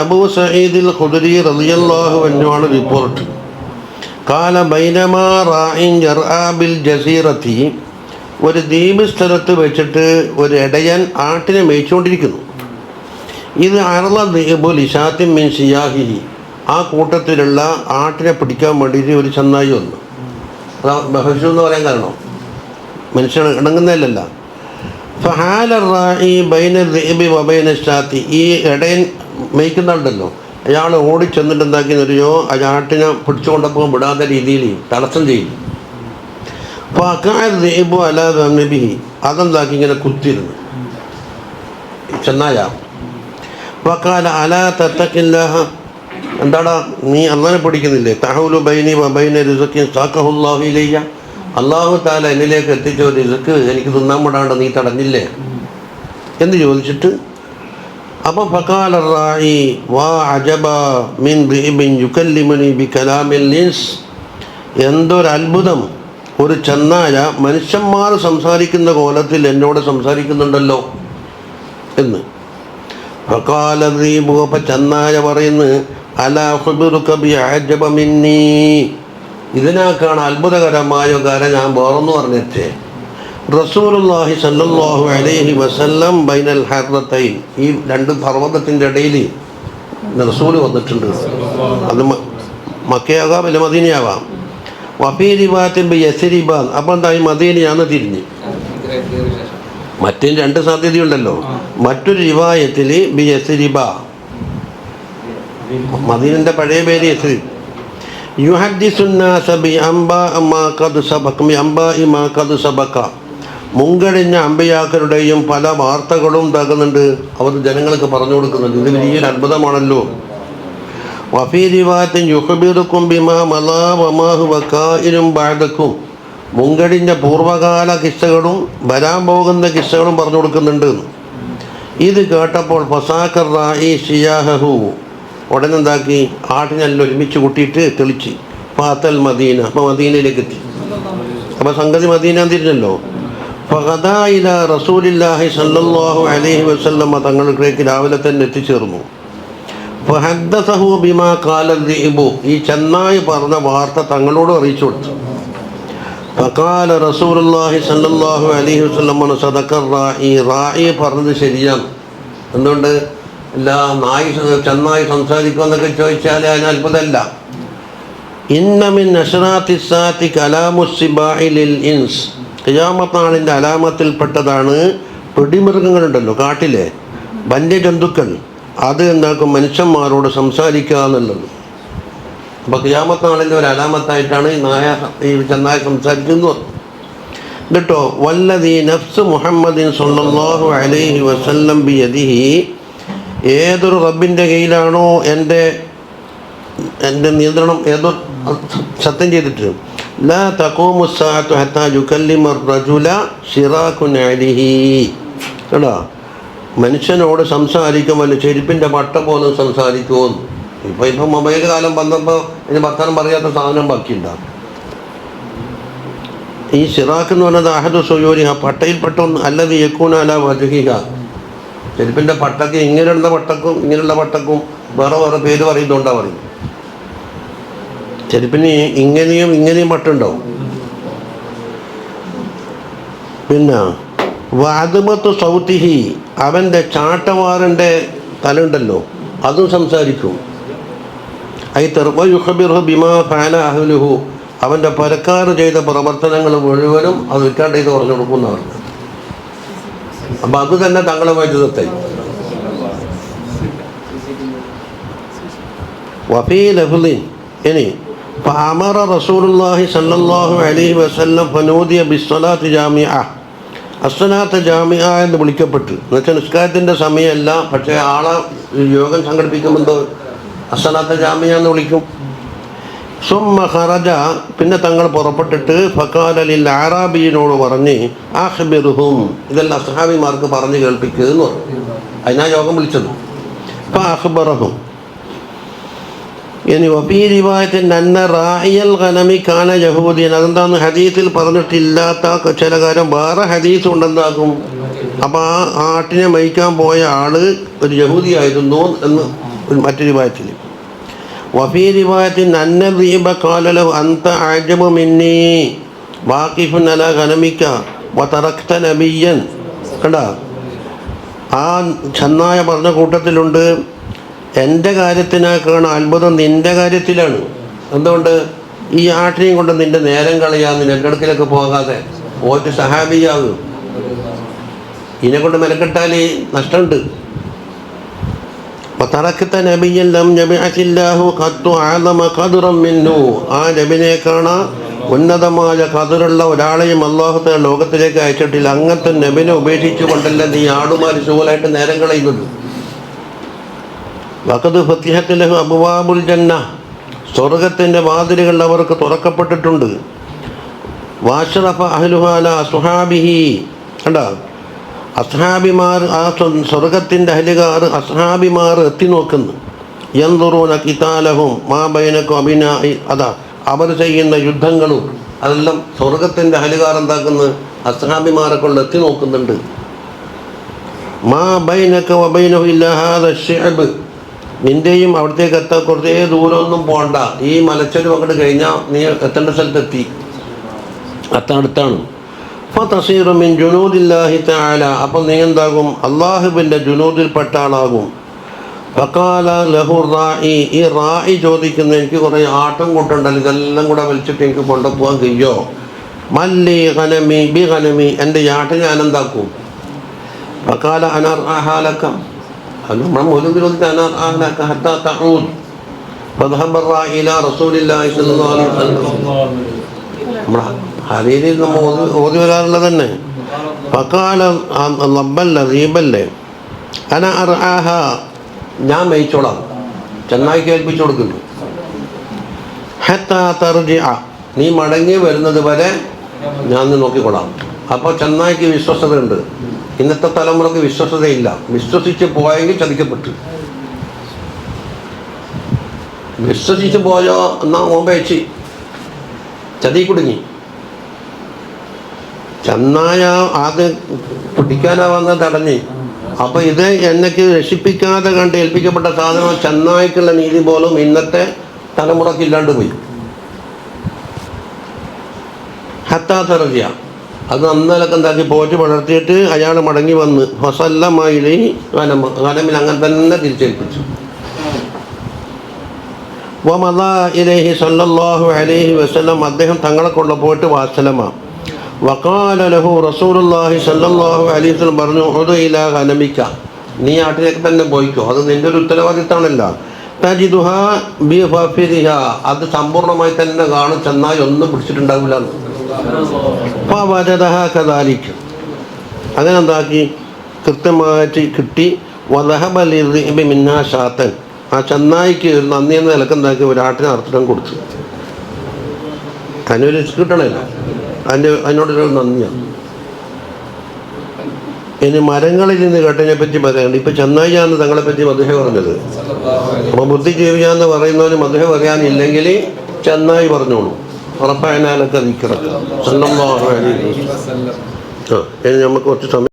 അബൂ ഖുദരി റളിയല്ലാഹു റിപ്പോർട്ട് കാല ജസീറത്തി ഒരു ദ്വീപ് സ്ഥലത്ത് വെച്ചിട്ട് ഒരു ഇടയൻ ആട്ടിനെ മേയിച്ചുകൊണ്ടിരിക്കുന്നു. ഇത് അറള ദ്വീപു ലിഷാത്തിൻ മിൻ സിയാഹിഹി ആ കൂട്ടത്തിലുള്ള ആട്ടിനെ പിടിക്കാൻ വേണ്ടിയിട്ട് ഒരു ചെന്നായി വന്നു. ബഹഷു എന്ന് പറയാൻ കാരണം. മനുഷ്യൻ ഇണങ്ങുന്നതിലല്ല ഫഹാല റായി ബൈന വബൈന ഈ ഇടയൻ മേയ്ക്കുന്നുണ്ടല്ലോ. അയാൾ ഓടി ചെന്നിട്ട് എന്താക്കി ആ ചാട്ടിനെ പിടിച്ചുകൊണ്ടപ്പോൾ വിടാത്ത രീതിയിൽ തടസ്സം ചെയ്യും അപ്പോൾ അക്കാദ്വീബു അല്ലാതെ നബിഹി അതെന്താക്കി? ഇങ്ങനെ കുത്തിയിരുന്നു. ചെന്നായ. വക്കാല അല തത്തക്കില്ല എന്താടാ? നീ അങ്ങനെ പഠിക്കുന്നില്ലേ തഹുലു ബൈനി ബൈന റിസക്കി സാക്കഹുല്ലാഹുലയ്യ അള്ളാഹു താല എന്നിലേക്ക് എത്തിച്ച ഒരു റിസക്ക് എനിക്ക് തിന്നാൻ വിടാണ്ട് നീ തടഞ്ഞില്ലേ? എന്ന് ചോദിച്ചിട്ട് അപ്പോൾ ഫക്കാല റായി വാ അജബ മിൻ ബിൻ യുക്കല്ലിമനി ബി കലാമിൽ ലിൻസ് എന്തൊരു അത്ഭുതം. ഒരു ചെന്നായ മനുഷ്യന്മാർ സംസാരിക്കുന്ന കോലത്തിൽ എന്നോട് സംസാരിക്കുന്നുണ്ടല്ലോ എന്ന്. ഫക്കാല അപ്പം ചെന്നായ പറയുന്നു അല ഇതിനേക്കാണ് അത്ഭുതകരമായ കാര്യം ഞാൻ വേറൊന്നു പറഞ്ഞിട്ടേ റസൂലുള്ളാഹി സല്ലല്ലാഹു അലൈഹി വസല്ലം ബൈനൽ ഹർറത്തൈൻ. ഈ രണ്ട് പർവതത്തിന്റെ ഇടയിൽ റസൂൽ വന്നിട്ടുണ്ട്. അത് മക്കയാകാം അല്ല മദീനയാവാം. വഫീരിബാത്തിൻ യസരിബാൻ അപ്പം എന്തായി മദീനയാന്ന് തിരിഞ്ഞ്? മറ്റേ രണ്ട് സാധ്യതയുണ്ടല്ലോ. മറ്റൊരു രിവായത്തിൽ ബി യസരിബ മദീനന്റെ പഴയ പേര് യസരി. യുഹദ്ദിസുന്നാസബി അംബാ അമാ ഖദ് സബക ബി അംബാഇ മാ ഖദ് സബക അമ്പയാക്കരുടെയും പല വാർത്തകളും ഉണ്ടാകുന്നുണ്ട് അവർ ജനങ്ങൾക്ക് പറഞ്ഞു കൊടുക്കുന്നുണ്ട്. ഇത് വലിയൊരു അത്ഭുതമാണല്ലോ. വഫീ റിവായത്തിൻ യുഹബിറുക്കും ബിമാ മലാ വമാഹു വക്കായിരും ബാദക്കും മുൻകഴിഞ്ഞ പൂർവകാല കിസ്സകളും വരാൻ പോകുന്ന കിസ്സകളും പറഞ്ഞു കൊടുക്കുന്നുണ്ട്. ഇത് കേട്ടപ്പോൾ ഫസാക്കർ റായി ഷിയാഹു ഉടനെന്താക്കി ആട്ടിനെല്ലാം ഒരുമിച്ച് കൂട്ടിയിട്ട് തെളിച്ച്. പാത്തൽ മദീന. അപ്പോൾ മദീനയിലേക്ക് എത്തി. അപ്പോൾ സംഗതി മദീന തിരിഞ്ഞല്ലോ ഫഹദായില റസൂലില്ലാഹി സല്ലല്ലാഹു അലൈഹി വസല്ലമ തങ്ങളിലേക്ക് രാവിലെ തന്നെ എത്തിച്ചേർന്നു. ഫഹദ്ദസഹു ബിമാ കാല ദീബു ഈ ചെന്നായി പറഞ്ഞ വാർത്ത തങ്ങളോട് അറിയിച്ചു കൊടുത്തു. ഫക്കാല റസൂലുള്ളാഹി സല്ലല്ലാഹു അലൈഹി വസല്ലമ സദക്കർ റായി. റായി പറഞ്ഞത് ശരിയാണ്. എന്തുകൊണ്ട്? എല്ലാ നായി ചെന്നായി സംസാരിക്കുമെന്നൊക്കെ ചോദിച്ചാൽ അതിന് അത്ഭുതമല്ല. ഇന്നമിൻ നഷറാത്തിസാത്തി കലാമുസിബാഹിലിൽ ഇൻസ്. ഖിയാമത്താണിന്റെ അലാമത്തിൽപ്പെട്ടതാണ് പിടിമൃഗങ്ങളുണ്ടല്ലോ കാട്ടിലെ വന്യജന്തുക്കൾ അത് എന്താക്കും? മനുഷ്യന്മാരോട് സംസാരിക്കുക എന്നുള്ളത്. അപ്പോൾ ഖിയാമത്താണിന്റെ ഒരു അലാമത്തായിട്ടാണ് ഈ നായ ഈ ചെന്നായ സംസാരിക്കുന്നത്. എന്നിട്ടോ വല്ലതീ നഫ്സ് മുഹമ്മദിൻ സൊല്ലാഹു അലൈഹി വസല്ലം ബി അതിഹി ഏതൊരു റബ്ബിന്റെ കയ്യിലാണോ എന്റെ എന്റെ നിയന്ത്രണം ഏതോ സത്യം ചെയ്തിട്ട് ലാ തഖൂമു സാഅത്തു ഹത്താ യുകല്ലിമ റജുല ഷിറാഖു നഅലിഹി കേട്ടോ? മനുഷ്യനോട് സംസാരിക്കുമ്പോൾ ചെരുപ്പിന്റെ പട്ട പോലും സംസാരിക്കുമെന്ന് ഇപ്പോൾ ഇപ്പോൾ മൊബൈൽ കാലം വന്നപ്പോൾ ഇതിന് വർത്തമാനം പറയാത്ത സാധനം ബാക്കിയുണ്ടാകും ഈ സിറാഖ് എന്ന് പറഞ്ഞത് അഹദു സുയൂരി ആ പട്ടയിൽപ്പെട്ട ഒന്ന് അല്ലത് യക്കൂനാല വജുഹിക ചെരുപ്പിന്റെ പട്ടക്ക് ഇങ്ങനെയുള്ള പട്ടക്കും ഇങ്ങനെയുള്ള പട്ടക്കും വേറെ വേറെ പേര് പറയുന്നുണ്ടാ പറയും ചെരുപ്പിന് ഇങ്ങനെയും ഇങ്ങനെയും പട്ടുണ്ടാവും. പിന്നെ വാദമത്ത് സൗത്തിഹി അവന്റെ ചാട്ടവാറിന്റെ തലുണ്ടല്ലോ അതും സംസാരിക്കും. ഐ തെർവയുഹബിർഹു ബിമാ ഫാന അഹ്ലുഹു അവന്റെ പരക്കാർ ചെയ്ത പ്രവർത്തനങ്ങൾ മുഴുവനും അത് വിൽക്കാണ്ട് ചെയ്ത് പറഞ്ഞു കൊടുക്കുന്നവർ. അപ്പം അത് തന്നെ തങ്ങളെ വൈദ്യുതത്തെ വഫീ ലഫ്ലിൻ ഇനി فأمر رسول الله صلى الله عليه وسلم فنودي بالصلاة جامعة അസ്സലാത്ത ജാമിയ എന്ന് വിളിക്കപ്പെട്ടു എന്നുവെച്ചാൽ നിസ്കാരത്തിൻ്റെ സമയമല്ല പക്ഷേ ആളെ യോഗം സംഘടിപ്പിക്കുമ്പോൾ അസ്സലാത്ത ജാമിയ എന്ന് വിളിക്കും സുമ്മ ഖറജ പിന്നെ തങ്ങൾ പുറപ്പെട്ടിട്ട് ഫക്കാലലിൽ ആറാബിയിനോട് പറഞ്ഞ് ആഹ്ബിറുഹും ഇതെല്ലാം അസ്ഹാബിമാർക്ക് പറഞ്ഞു കേൾപ്പിക്കുക എന്ന് പറഞ്ഞു അതിനാ യോഗം വിളിച്ചത് അപ്പം അഹ്ബറഹും ഇനി വബീ റിവായത്തിന്റെ അന്ന റായിയൽ ഖനമി കാന യഹൂദിയൻ. അതെന്താന്ന് ഹദീസിൽ പറഞ്ഞിട്ടില്ലാത്ത ചില കാര്യം വേറെ ഹദീസ് ഉണ്ടെന്നാകും. അപ്പോൾ ആ ആട്ടിനെ മയിക്കാൻ പോയ ആൾ ഒരു യഹൂദിയായിരുന്നു എന്ന് ഒരു മറ്റൊരു വായത്തിൽ വഫീ റിവായത്തിൻ അന്ന ദീപ കാലല അന്ത ആജബു മിന്നി. വാക്കിഫുൻ അല ഖനമിക്ക വതറക്ത നബിയൻ കണ്ട? ആ ചെന്നായ പറഞ്ഞ കൂട്ടത്തിലുണ്ട്. എന്റെ കാര്യത്തിനാക്കാണ് അത്ഭുതം നിന്റെ കാര്യത്തിലാണ്. എന്തുകൊണ്ട് ഈ ആട്ടിനെയും കൊണ്ട് നിന്റെ നേരം കളയാന്ന് നെല്ലടുക്കിലൊക്കെ പോകാതെ. ഓറ്റ് സഹാബിയാകും. ഇതിനെ കൊണ്ട് മെലക്കെട്ടാൽ നഷ്ടമുണ്ട്. നബിനെ കാണാ ഉന്നതമായ കതിറുള്ള ഒരാളെയും അള്ളാഹുത്തെ ലോകത്തിലേക്ക് അയച്ചിട്ടില്ല. അങ്ങനത്തെ നബിനെ ഉപേക്ഷിച്ചു കൊണ്ടല്ല നീ ആടുമാര് സുഖലായിട്ട് നേരം കളയുന്നുള്ളൂ വഖദ് ഫത്തിഹത്തിലഹു അബുവാബുൽ ജന്ന സ്വർഗത്തിന്റെ വാതിലുകൾ അവർക്ക് തുറക്കപ്പെട്ടിട്ടുണ്ട്. വാഷറഫ അഹ്ലുഹാല സുഹാബിഹി. കണ്ട? അസ്ഹാബിമാർ ആ സ്വ- സ്വർഗത്തിന്റെ അഹലുകാർ അസ്ഹാബിമാർ എത്തി നോക്കുന്നു. യന്തുറൂന കിതാലഹും മാ ബൈനക്കും അഭിന അതാ അവർ ചെയ്യുന്ന യുദ്ധങ്ങളും അതെല്ലാം സ്വർഗത്തിന്റെ അഹലുകാർ എന്താക്കുന്ന? അസ്ഹാബിമാരെ കൊണ്ട് എത്തി നോക്കുന്നുണ്ട്. മാ ബൈനക വബൈനഹു ഇല്ല നിന്റെയും അവിടത്തേക്ക് എത്താൻ കുറേ ദൂരമൊന്നും പോകണ്ട ഈ മലച്ചൊരു അങ്ങോട്ട് കഴിഞ്ഞാൽ നീ എത്തേണ്ട സ്ഥലത്തെത്തി. അത്തടുത്താണ് ഫതസീറു മിൻ ജുനൂദില്ലാഹി തആല. അപ്പോൾ നീ എന്താകും? ജുനൂദിൽ ജുനൂദിൽപ്പെട്ട ആളാകും ഫക്കാല ലഹു റായി ഈ റായി ചോദിക്കുന്ന എനിക്ക് കുറേ ആട്ടം കൂട്ടുണ്ടല്ലോ. ഇതെല്ലാം കൂടെ വലിച്ചിട്ട് എനിക്ക് കൊണ്ടുപോകാൻ കഴിയോ? മല്ലി ഖനമി ബി ഖനമി എന്റെ ഈ ആട്ടം ഞാൻ എന്താക്കും? ഫക്കാല അനർ ആഹാലക്കം അത് നമ്മളെ മൂലം നമ്മൾ ഓതി വരാറുള്ളത് തന്നെ. പക്കാല റബ്ബല്ല ഞാൻ മേയിച്ചോളാം. ചെന്നായിക്ക് ഏൽപ്പിച്ചു കൊടുക്കുന്നു. ഹത്താ നീ മടങ്ങി വരുന്നത് വരെ ഞാൻ നോക്കിക്കൊള്ളാം. അപ്പോൾ ചെന്നായിക്ക് വിശ്വസതയുണ്ട് ഇന്നത്തെ തലമുറയ്ക്ക് വിശ്വസതയില്ല വിശ്വസിച്ച് പോയെങ്കിൽ ചതിക്കപ്പെട്ടു. വിശ്വസിച്ച് പോയോ എന്നാ ഓമ്പേച്ചി ചതി കുടുങ്ങി ചെന്നായ ആദ്യം പിടിക്കാനാ വന്ന തടഞ്ഞ് ഇത് എന്നെക്ക് രക്ഷിപ്പിക്കാതെ കണ്ട് ഏൽപ്പിക്കപ്പെട്ട സാധനം ചെന്നായ്ക്കുള്ള നീതി പോലും ഇന്നത്തെ തലമുറയ്ക്ക് ഇല്ലാണ്ട് പോയി. ഹത്താത്തറജിയ അത് അന്നലൊക്കെ എന്താക്കി പോറ്റ് വളർത്തിയിട്ട് അയാൾ മടങ്ങി വന്ന്. ഫസല്ലമായി വനമ വനമിൽ അങ്ങനെ തന്നെ തിരിച്ചേൽപ്പിച്ചു. വമദ ഇലേഹി സല്ലല്ലാഹു അലൈഹി വസല്ലം അദ്ദേഹം തങ്ങളെ കൊണ്ട് പോയിട്ട് വാസലമ വഖാല ലഹു സല്ലല്ലാഹു അലൈഹി പറഞ്ഞു ഉദു ഹനമിക്ക നീ ആട്ടിലേക്ക് തന്നെ പോയിക്കോ. അത് നിന്റെ ഒരു ഉത്തരവാദിത്തമാണല്ല. തജിദുഹ ബി ഫിരിഹ അത് സമ്പൂർണമായി തന്നെ കാണും. ചെന്നായി ഒന്നും പിടിച്ചിട്ടുണ്ടാവില്ല അങ്ങനെ എന്താക്കി കൃത്യമായിട്ട് കിട്ടി. ഷാത്തൻ ആ ചെന്നായിക്ക് ഒരു നന്ദി എന്ന നിലയ്ക്ക് എന്താക്കി ഒരു ആട്ടിനെ അർത്ഥം കൊടുത്തു. അതിനൊരു കിട്ടണമല്ലോ അതിന്റെ അതിനോടൊരു നന്ദിയാണ് ഇനി മരങ്ങളിൽ നിന്ന് കേട്ടതിനെ പറ്റി പറയാനുണ്ട്. ഇപ്പൊ ചെന്നായിയാന്ന് തങ്ങളെ പറ്റി മധുഹ പറഞ്ഞത്. അപ്പൊ ബുദ്ധിജീവിയാന്ന് പറയുന്നവന് മധുഹ പറയാനില്ലെങ്കിൽ ചെന്നായി പറഞ്ഞോളൂ. ഉറപ്പായനാലൊക്കെ നിൽക്കണം. ആ ഇനി നമുക്ക് കുറച്ച് സമയം